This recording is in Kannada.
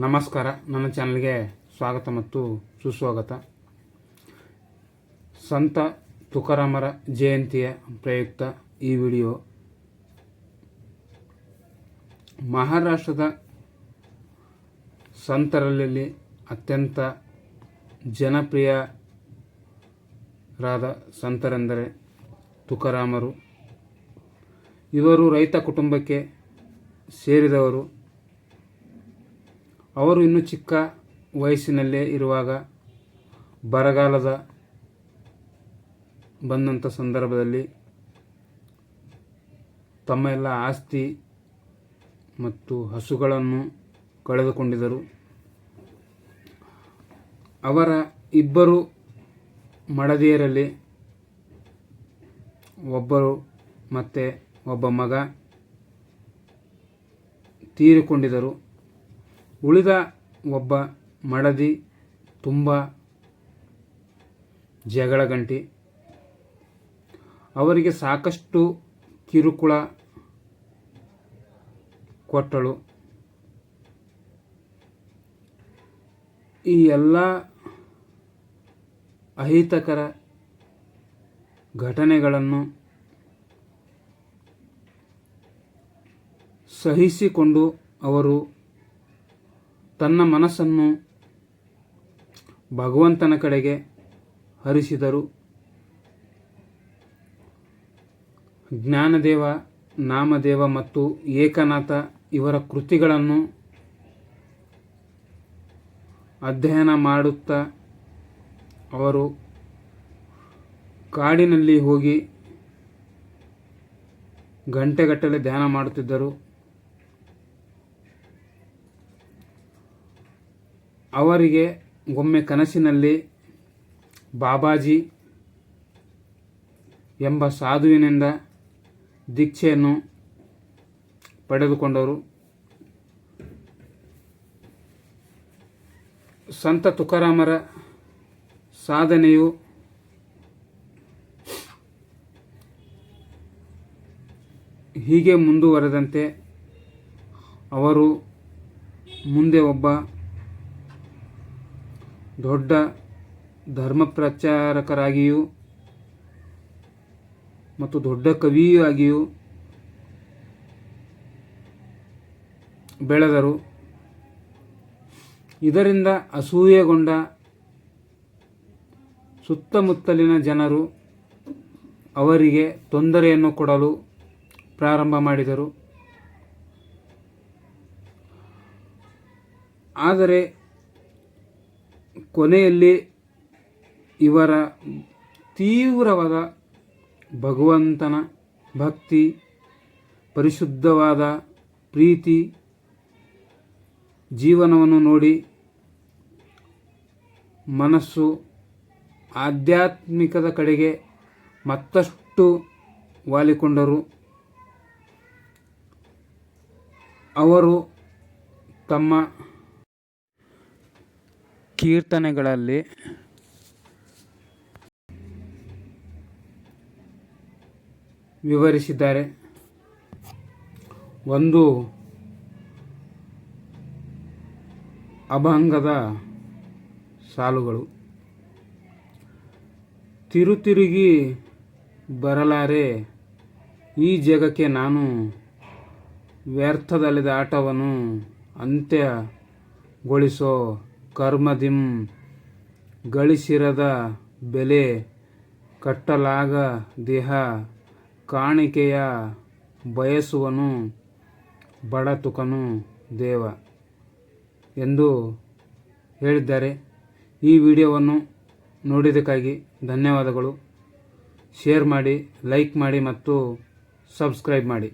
ನಮಸ್ಕಾರ. ನನ್ನ ಚಾನಲ್ಗೆ ಸ್ವಾಗತ ಮತ್ತು ಸುಸ್ವಾಗತ. ಸಂತ ತುಕಾರಾಮರ ಜಯಂತಿಯ ಪ್ರಯುಕ್ತ ಈ ವಿಡಿಯೋ ಮಹಾರಾಷ್ಟ್ರದ ಸಂತರಲ್ಲಿ ಅತ್ಯಂತ ಜನಪ್ರಿಯರಾದ ಸಂತರೆಂದರೆ ತುಕಾರಾಮರು. ಇವರು ರೈತ ಕುಟುಂಬಕ್ಕೆ ಸೇರಿದವರು. ಅವರು ಇನ್ನೂ ಚಿಕ್ಕ ವಯಸ್ಸಿನಲ್ಲೇ ಇರುವಾಗ ಬರಗಾಲದ ಬಂದಂಥ ಸಂದರ್ಭದಲ್ಲಿ ತಮ್ಮ ಎಲ್ಲ ಆಸ್ತಿ ಮತ್ತು ಹಸುಗಳನ್ನು ಕಳೆದುಕೊಂಡಿದ್ದರು. ಅವರ ಇಬ್ಬರು ಮಡದಿಯರಲ್ಲಿ ಒಬ್ಬರು ಮತ್ತು ಒಬ್ಬ ಮಗ ತೀರಿಕೊಂಡಿದ್ದರು. ಉಳಿದ ಒಬ್ಬ ಮಡದಿ ತುಂಬ ಜಗಳ ಗಂಟಿ ಅವರಿಗೆ ಸಾಕಷ್ಟು ಕಿರುಕುಳ ಕೊಟ್ಟಳು. ಈ ಎಲ್ಲ ಅಹಿತಕರ ಘಟನೆಗಳನ್ನು ಸಹಿಸಿಕೊಂಡು ಅವರು ತನ್ನ ಮನಸ್ಸನ್ನು ಭಗವಂತನ ಕಡೆಗೆ ಹರಿಸಿದರು. ಜ್ಞಾನದೇವ, ನಾಮದೇವ ಮತ್ತು ಏಕನಾಥ ಇವರ ಕೃತಿಗಳನ್ನು ಅಧ್ಯಯನ ಮಾಡುತ್ತಾ ಅವರು ಕಾಡಿನಲ್ಲಿ ಹೋಗಿ ಗಂಟೆಗಟ್ಟಲೆ ಧ್ಯಾನ ಮಾಡುತ್ತಿದ್ದರು. ಅವರಿಗೆ ಒಮ್ಮೆ ಕನಸಿನಲ್ಲಿ, ಬಾಬಾಜಿ ಎಂಬ ಸಾಧುವಿನಿಂದ ದೀಕ್ಷೆಯನ್ನು ಪಡೆದುಕೊಂಡರು ಸಂತ ತುಕಾರಾಮರ ಸಾಧನೆಯು ಹೀಗೆ ಮುಂದುವರೆದಂತೆ ಅವರು ಮುಂದೆ ಒಬ್ಬ ದೊಡ್ಡ ಧರ್ಮ ಪ್ರಚಾರಕರಾಗಿಯೂ ಮತ್ತು ದೊಡ್ಡ ಕವಿಯೂ ಆಗಿಯೂ ಬೆಳೆದರು. ಇದರಿಂದ ಅಸೂಯೆಗೊಂಡ ಸುತ್ತಮುತ್ತಲಿನ ಜನರು ಅವರಿಗೆ ತೊಂದರೆಯನ್ನು ಕೊಡಲು ಪ್ರಾರಂಭ ಮಾಡಿದರು. ಆದರೆ ಕೊನೆಯಲ್ಲಿ ಇವರ ತೀವ್ರವಾದ ಭಗವಂತನ ಭಕ್ತಿ, ಪರಿಶುದ್ಧವಾದ ಪ್ರೀತಿ, ಜೀವನವನ್ನು ನೋಡಿ ಮನಸ್ಸು ಆಧ್ಯಾತ್ಮಿಕದ ಕಡೆಗೆ ಮತ್ತಷ್ಟು ವಾಲಿಕೊಂಡರು. ಅವರು ತಮ್ಮ ಕೀರ್ತನೆಗಳಲ್ಲಿ ವಿವರಿಸಿದ್ದಾರೆ. ಒಂದು ಅಭಂಗದ ಸಾಲುಗಳು. ತಿರುತಿರುಗಿ ಬರಲಾರೆ ಈ ಜಗಕ್ಕೆ ನಾನು ವ್ಯರ್ಥದಲ್ಲಿದ ಆಟವನ್ನು ಅಂತ್ಯಗೊಳಿಸೋ ಕರ್ಮದಿಂ ಗಳಿಸಿರದ ಬೆಲೆ ಕಟ್ಟಲಾಗ ದೇಹ ಕಾಣಿಕೆಯ ಬಯಸುವನು ಬಡತುಕನು ದೇವ ಎಂದು ಹೇಳಿದ್ದಾರೆ. ಈ ವಿಡಿಯೋವನ್ನು ನೋಡಿದ್ದಕ್ಕಾಗಿ ಧನ್ಯವಾದಗಳು. ಶೇರ್ ಮಾಡಿ, ಲೈಕ್ ಮಾಡಿ ಮತ್ತು ಸಬ್ಸ್ಕ್ರೈಬ್ ಮಾಡಿ.